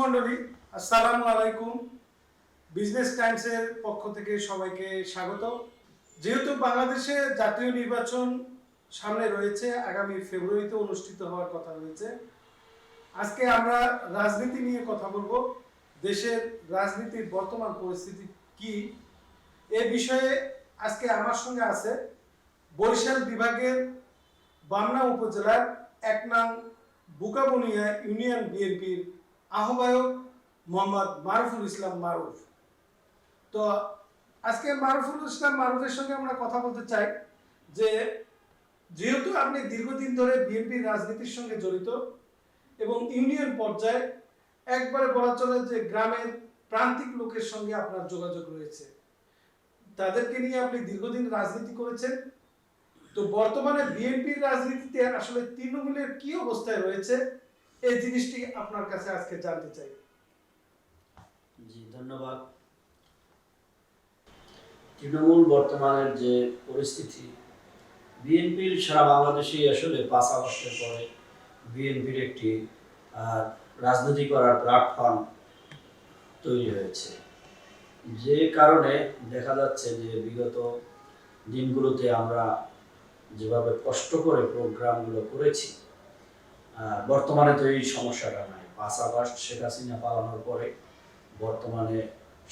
মণ্ডলী আসসালামু আলাইকুম। বিজনেস টাইমসের পক্ষ থেকে সবাইকে স্বাগত। যেহেতু বাংলাদেশে জাতীয় নির্বাচন সামনে রয়েছে, আগামী ফেব্রুয়ারিতে অনুষ্ঠিত হওয়ার কথা রয়েছে, আজকে আমরা রাজনীতি নিয়ে কথা বলব। দেশের রাজনীতির বর্তমান পরিস্থিতি কি, এ বিষয়ে আজকে আমার সঙ্গে আছে বরিশাল বিভাগের বামনা উপজেলার এক নং বুকাবনিয়া ইউনিয়ন বিএনপির আহ্বায়ক মোহাম্মদ মারুফুল ইসলাম মারুফ। তো আজকে মারুফুল ইসলাম মারুফের সঙ্গে আমরা কথা বলতে চাই যে, যেহেতু আপনি দীর্ঘদিন ধরে বিএনপির রাজনীতির সঙ্গে জড়িত এবং ইউনিয়ন পর্যায়ে একবারে বলা চলে যে গ্রামের প্রান্তিক লোকের সঙ্গে আপনার যোগাযোগ রয়েছে, তাদেরকে নিয়ে আপনি দীর্ঘদিন রাজনীতি করেছেন, তো বর্তমানে বিএনপির রাজনীতিতে আসলে তৃণমূলের কি অবস্থায় রয়েছে এই জিনিসটি আপনার কাছে আজকে জানতে চাই। জি, ধন্যবাদ। তৃণমূল বর্তমানের যে পরিস্থিতি, বিএনপির সারা বাংলাদেশেই আসলে পাঁচ আগস্টের পরে বিএনপির একটি রাজনীতি করার প্ল্যাটফর্ম তৈরি হয়েছে। যে কারণে দেখা যাচ্ছে যে বিগত দিনগুলোতে আমরা যেভাবে কষ্ট করে প্রোগ্রামগুলো করেছি বর্তমানে তো এই সমস্যাটা নাই। পাঁচ আগস্ট শেখ হাসিনা পালানোর পরে বর্তমানে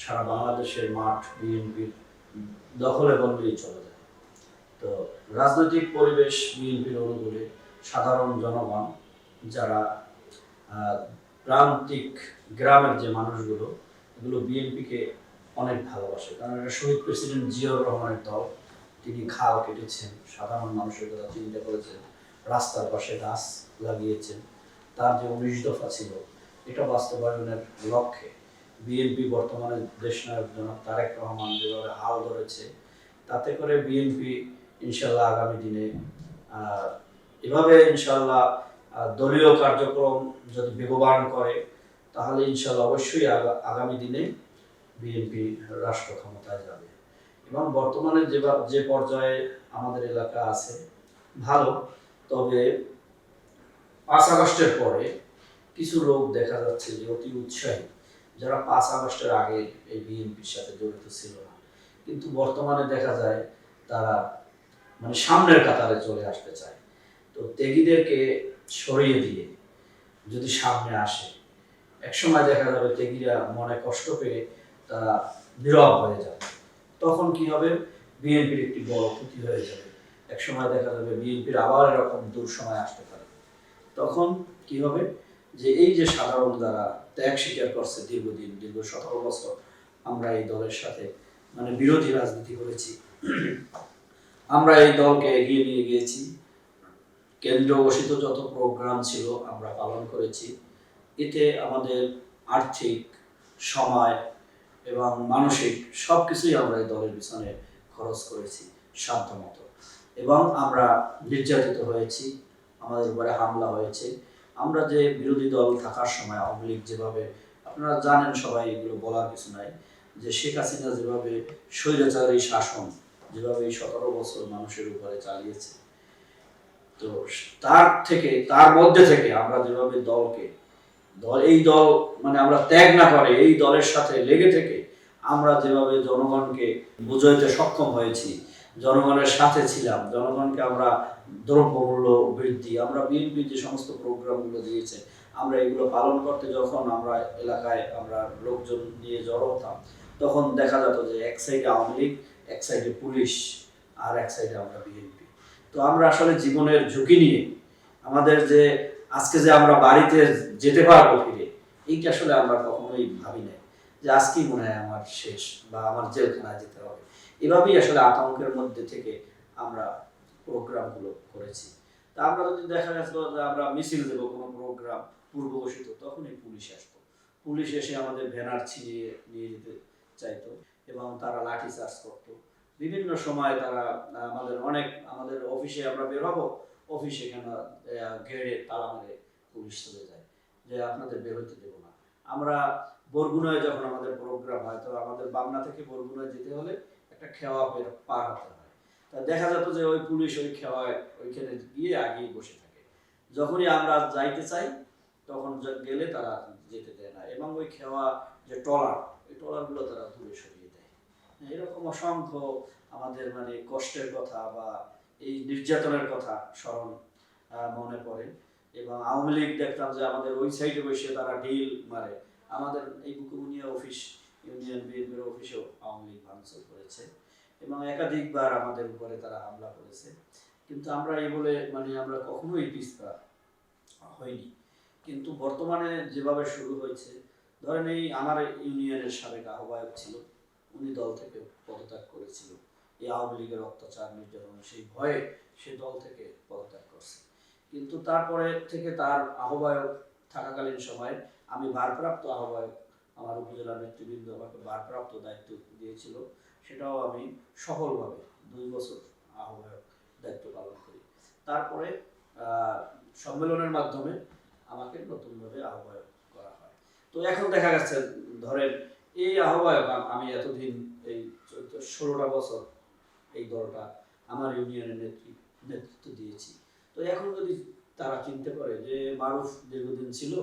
সারা বাংলাদেশের মাঠ বিএনপির দখলে বললেই চলে যায়। তো রাজনৈতিক পরিবেশ বিএনপির অনুকূলে সাধারণ জনগণ যারা প্রান্তিক গ্রামের যে মানুষগুলো, এগুলো বিএনপিকে অনেক ভালোবাসে। কারণ এটা শহীদ প্রেসিডেন্ট জিয়াউর রহমানের দল। তিনি খাল কেটেছেন। সাধারণ মানুষের কথা চিন্তা করেছেন। রাস্তার পাশে গাছ লাগিয়েছেন। তার যে উনিশ দফা ছিল, এটা বাস্তবায়নের লক্ষ্যে বিএনপি বর্তমানে দেশনায়ক জনাব তারেক রহমান যেভাবে হাল ধরেছে, তাতে করে বিএনপি ইনশাল্লাহ আগামী দিনে এভাবে ইনশাল্লাহ দলীয় কার্যক্রম যদি বেগবান করে, তাহলে ইনশাল্লাহ অবশ্যই আগামী দিনে বিএনপি রাষ্ট্র ক্ষমতায় যাবে। এবং বর্তমানে যে যে পর্যায়ে আমাদের এলাকা আছে, ভালো। তবে পাঁচ আগস্টের পরে কিছু লোক দেখা যাচ্ছে যে অতি উৎসাহী, যারা পাঁচ আগস্টের আগে এই বিএনপির সাথে জড়িত ছিল না। কিন্তু বর্তমানে দেখা যায় তারা মানে সামনের কাতারে চলে আসতে চায়। তো ত্যাগীদেরকে সরিয়ে দিয়ে যদি সামনে আসে, একসময় দেখা যাবে ত্যাগীরা মনে কষ্ট পেয়ে তারা নীরব হয়ে যাবে। তখন কি হবে? বিএনপির একটি বড় ক্ষতি হয়ে যাবে। একসময় দেখা যাবে বিএনপির আবার এরকম দূর সময় আসতে পারে। তখন কি হবে? যে এই যে সাধারণ যারা ত্যাগ স্বীকার করছে দীর্ঘদিন, দীর্ঘ সতেরো বছর আমরা এই দলের সাথে মানে বিরোধী রাজনীতি করেছি। আমরা এই দলকে এগিয়ে নিয়ে গিয়েছি। কেন্দ্র ঘোষিত যত প্রোগ্রাম ছিল আমরা পালন করেছি। এতে আমাদের আর্থিক, সময় এবং মানসিক সব কিছুই আমরা এই দলের পিছনে খরচ করেছি সাধ্যমতো। এবং আমরা নির্যাতিত হয়েছি, আমাদের উপরে হামলা হয়েছে। আমরা যে বিরোধী দল থাকার সময়, আওয়ামী লীগ যেভাবে, আপনারা জানেন সবাই এগুলো বলার কিছু নাই, যে শেখ হাসিনা যেভাবে স্বৈরাচারী শাসন, যেভাবে সতেরো বছর মানুষের উপরে চালিয়েছে, তো তার থেকে, তার মধ্যে থেকে আমরা যেভাবে দলকে, দল, এই দল মানে আমরা ত্যাগ না করে, এই দলের সাথে লেগে থেকে আমরা যেভাবে জনগণকে বুঝাইতে সক্ষম হয়েছি জনগণের সাথে ছিলাম। জনগণকে আমরা দ্রব্যমূল্য বৃদ্ধি, আমরা বিএনপি যে সমস্ত প্রোগ্রামগুলো দিয়েছে, আমরা এগুলো পালন করতে যখন আমরা এলাকায় আমরা লোকজন নিয়ে জড়ো হতাম, তখন দেখা যেত যে এক সাইডে আওয়ামী লীগ, এক সাইডে পুলিশ, আর এক সাইডে আমরা বিএনপি। তো আমরা আসলে জীবনের ঝুঁকি নিয়ে, আমাদের যে আজকে যে আমরা বাড়িতে যেতে পারব ফিরে, এইটা আসলে আমরা কখনোই ভাবি নাই যে আজকেই মনে হয় আমার শেষ বা আমার জেলখানায় যেতে হবে। এভাবেই আসলে আতঙ্কের মধ্যে থেকে আমরা প্রোগ্রামগুলো করেছি। তা আমরা যদি দেখা গেছিল যে আমরা মিছিল দেবো কোনো প্রোগ্রাম পূর্ব ঘোষিত, তখনই পুলিশ আসতো পুলিশ এসে আমাদের ব্যানার ছিনিয়ে নিয়ে যেতে চাইতো এবং তারা লাঠি চার্জ করতো। বিভিন্ন সময় তারা আমাদের অনেক, আমাদের অফিসে আমরা বের হব, অফিসে কেন গেড়ে তালা মেরে পুলিশ চলে যায়। যে আপনাদের বের হইতে দেবো না। আমরা বরগুনায় যখন আমাদের প্রোগ্রাম হয়, তো আমাদের বামনা থেকে বরগুনায় যেতে হলে একটা খেওয়া পের হতে হয়। তা দেখা যেত যে ওই পুলিশ ওই খেওয়ায় ওইখানে গিয়ে আগেই বসে থাকে। যখনই আমরা যাইতে চাই, তখন গেলে তারা যেতে দেয় না। এবং ওই খেওয়া যে ট্রলার, ওই ট্রলারগুলো তারা দূরে সরিয়ে দেয়। এরকম অসংখ্য আমাদের মানে কষ্টের কথা বা এই নির্যাতনের কথা স্মরণ মনে পড়ে। এবং আওয়ামী লীগ দেখতাম যে আমাদের ওই সাইডে বসে তারা ডিল মারে। আমাদের এই বুকুমুনিয়া অফিস, ইউনিয়ন বিএনপির অফিসেও আওয়ামী লীগ ভাঙচুর করেছে এবং একাধিকবার আমাদের উপরে তারা হামলা করেছে। কিন্তু আমরা এই বলে মানে আমরা কখনোই পিছপা হয়নি কিন্তু বর্তমানে যেভাবে শুরু হয়েছে, ধরেন এই আমার ইউনিয়নের সাবেক আহ্বায়ক ছিল, উনি দল থেকে পদত্যাগ করেছিল। এই আওয়ামী লীগের অত্যাচার, নির্যাতন, সেই ভয়ে সে দল থেকে পদত্যাগ করছে। কিন্তু তারপরে থেকে তার আহ্বায়ক থাকাকালীন সময়ে আমি ভারপ্রাপ্ত আহ্বায়ক আমার উপজেলা নেতৃবৃন্দ আমাকে ভারপ্রাপ্ত দায়িত্ব দিয়েছিল। সেটাও আমি সফলভাবে দুই বছর আহ্বায়ক দায়িত্ব পালন করি। তারপরে সম্মেলনের মাধ্যমে আমাকে নতুনভাবে আহ্বায়ক করা হয়। তো এখন দেখা যাচ্ছে ধরেন এই আহ্বায়ক আমি এতদিন এই ষোলোটা বছর এই দলটা আমার ইউনিয়নের নেতৃ, নেতৃত্ব দিয়েছি। তো এখন যদি তারা চিনতে পারে যে মারুফ দীর্ঘদিন ছিল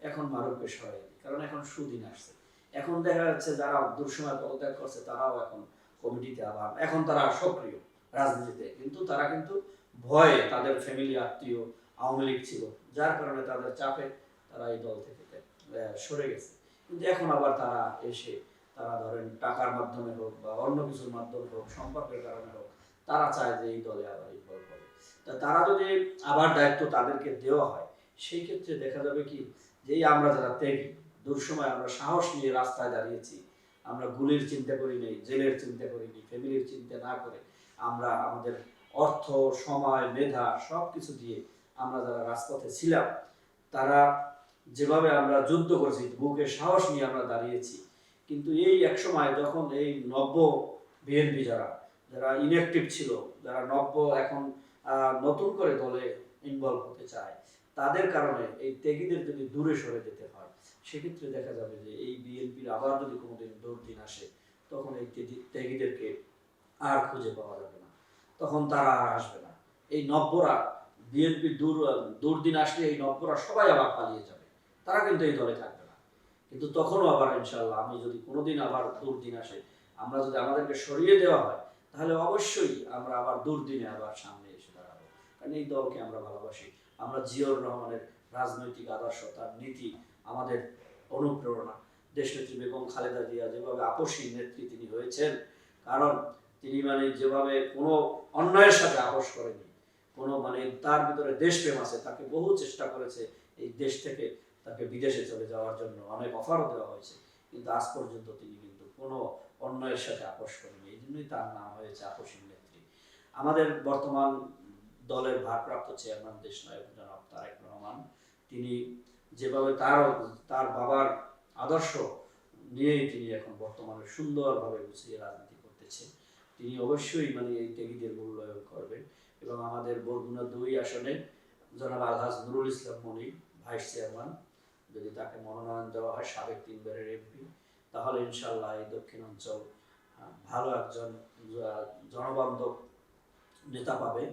এখন মারুফকে সরাই কারণ এখন সুদিন আসছে। এখন দেখা যাচ্ছে যারা দুঃসময় পদত্যাগ করছে, তারাও এখন কমিটিতে আবার, এখন তারা সক্রিয় রাজনীতিতে, কিন্তু তারা কিন্তু ভয়ে তাদের ফ্যামিলি আত্মীয়, আওয়ামী লীগ ছিল, যার কারণে তাদের চাপে তারা এই দল থেকে সরে গেছে। কিন্তু এখন আবার তারা এসে, তারা ধরেন টাকার মাধ্যমে হোক বা অন্য কিছুর মাধ্যমে হোক, সম্পর্কের কারণে হোক, তারা চায় যে এই দলে আবার ইনভলভ হবে। তা তারা যদি আবার দায়িত্ব তাদেরকে দেওয়া হয়, সেই ক্ষেত্রে দেখা যাবে কি যে এই আমরা যারা ত্যাগী, দুঃসময় আমরা সাহস নিয়ে রাস্তায় দাঁড়িয়েছি, আমরা গুলির চিন্তা করি নেই, জেলের চিন্তা করি নি ফ্যামিলির চিন্তা না করে আমরা আমাদের অর্থ, সময়, মেধা সব কিছু দিয়ে আমরা যারা রাজপথে ছিলাম, তারা যেভাবে আমরা যুদ্ধ করেছি, বুকে সাহস নিয়ে আমরা দাঁড়িয়েছি, কিন্তু এই এক সময় যখন এই নব্য বিএনপি যারা যারা ইনঅ্যাক্টিভ ছিল, যারা নব্য এখন নতুন করে দলে ইনভলভ হতে চায় তাদের কারণে এই ত্যাগীদের যদি দূরে সরে যেতে হয়, সেক্ষেত্রে দেখা যাবে যে এই বিএনপির আবার যদি কোনোদিন দুর্দিন আসে, তখন এই ত্যাগী- ত্যাগীদেরকে আর খুঁজে পাওয়া যাবে না। তখন তারা আর আসবে না। এই নব্যরা বিএনপি দূর দুর্দিন আসলে এই নব্যরা সবাই আবার পালিয়ে যাবে। তারা কিন্তু এই দলে থাকবে না। কিন্তু তখনও আবার ইনশাল্লাহ আমি যদি কোনোদিন আবার দুর্দিন আসে, আমরা যদি আমাদেরকে সরিয়ে দেওয়া হয়, তাহলে অবশ্যই আমরা আবার দুর্দিনে আবার সামনে এসে দাঁড়াবো। কারণ এই দলকে আমরা ভালোবাসি। আমরা জিয়র রহমানের রাজনৈতিক আদর্শ, তার নীতি, আমাদের অনুপ্রেরণা। দেশনেত্রী বেগম খালেদা জিয়া যেভাবে আপসী নেত্রী তিনি হয়েছেন, কারণ তিনি মানে যেভাবে কোনো অন্যায়ের সাথে আপোষ করেনি, কোনো মানে তার ভিতরে দেশপ্রেম আছে, তাকে বহু চেষ্টা করেছে, এই দেশ থেকে তাকে বিদেশে চলে যাওয়ার জন্য অনেক অফারও দেওয়া হয়েছে, কিন্তু আজ পর্যন্ত তিনি কিন্তু কোনো অন্যায়ের সাথে আপোষ করেনি এই জন্যই তার নাম হয়েছে আপসী নেত্রী। আমাদের বর্তমান দলের ভারপ্রাপ্ত চেয়ারম্যান দেশ নায়ক জনাব তারেক রহমান। তিনি যেভাবে তার তার বাবার আদর্শ নিয়েই তিনি এখন বর্তমানে সুন্দরভাবে গুছিয়ে রাজনীতি করতেছে। তিনি অবশ্যই মানে এই ত্যাগীদের মূল্যায়ন করবেন। এবং আমাদের বরগুনা দুই আসনে জনাব আলহাজ নুরুল ইসলাম মনি, ভাইস চেয়ারম্যান, যদি তাকে মনোনয়ন দেওয়া হয় সাবেক তিনবারের এমপি, তাহলে ইনশাল্লাহ এই দক্ষিণ অঞ্চল ভালো একজন জনবান্ধব নেতা পাবে।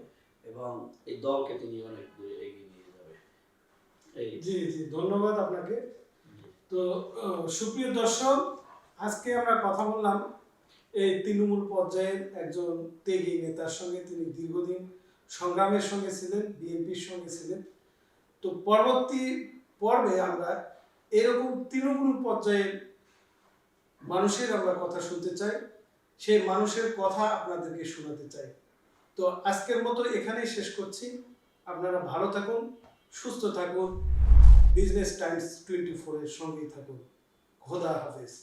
এবং এই দলকে তিনি অনেক এগিয়ে নিয়ে যাবে। জি জি, ধন্যবাদ আপনাকে। তো সুপ্রিয় দর্শক, আজকে আমরা কথা বললাম এই তৃণমূল পর্যায়ের একজন ত্যাগী নেতার সঙ্গে। তিনি দীর্ঘদিন সংগ্রামের সঙ্গে ছিলেন, বিএনপির সঙ্গে ছিলেন। তো পরবর্তী পর্বে আমরা এরকম তৃণমূল পর্যায়ের মানুষের আমরা কথা শুনতে চাই। সেই মানুষের কথা আপনাদেরকে শোনাতে চাই। তো আজকের মতো এখানেই শেষ করছি। আপনারা ভালো থাকুন, সুস্থ থাকুন বিজনেস টাইমস টোয়েন্টি ফোরের সঙ্গেই থাকুন। খোদা হাফেজ।